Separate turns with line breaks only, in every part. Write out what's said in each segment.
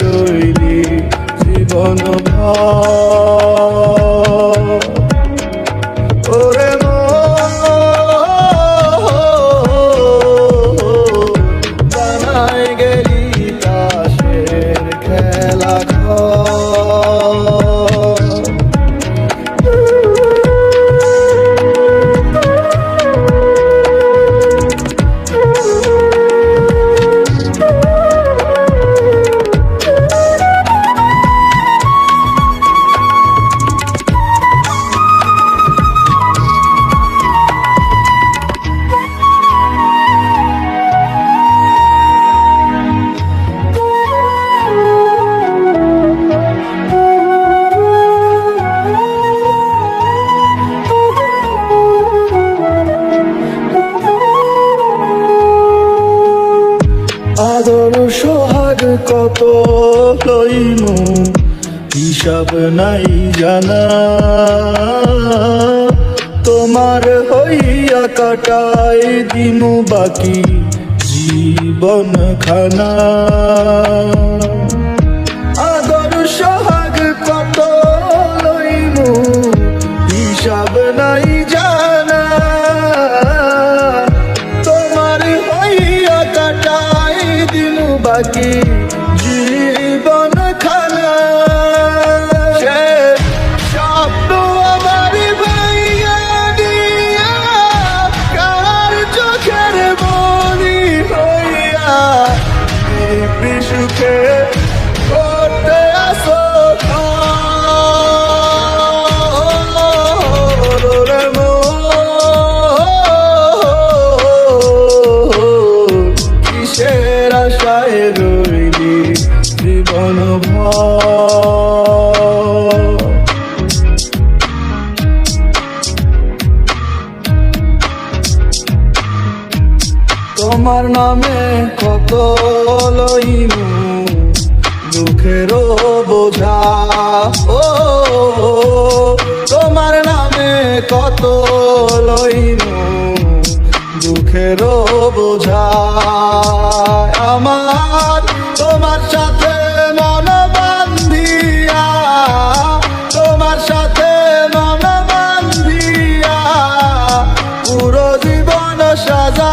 রইলি জীবন ভর। সোহাগ কত লইমু হিসাব নাই জানা। তোমার হইয়া কাটাই দিমু বাকি জীবন খানা। আদর সোহাগ কত লইমু হিসাব নাই তোমার নামে কত লইমু দুঃখের বোঝা। ও, তোমার নামে কত লইমু দুঃখের বোঝা। আমার তোমার সাথে মন বান্ধিয়া তোমার সাথে মন বান্ধিয়া পুরো জীবন সাজা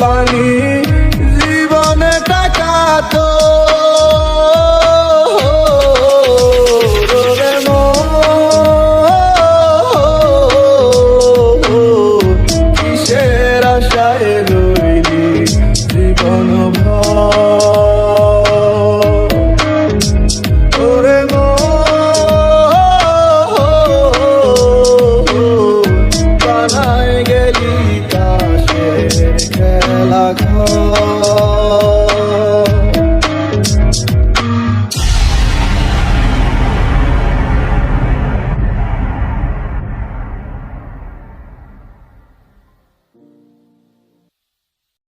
পানি জীবন টাকা তো কিসের আশায় রইলি জীবন?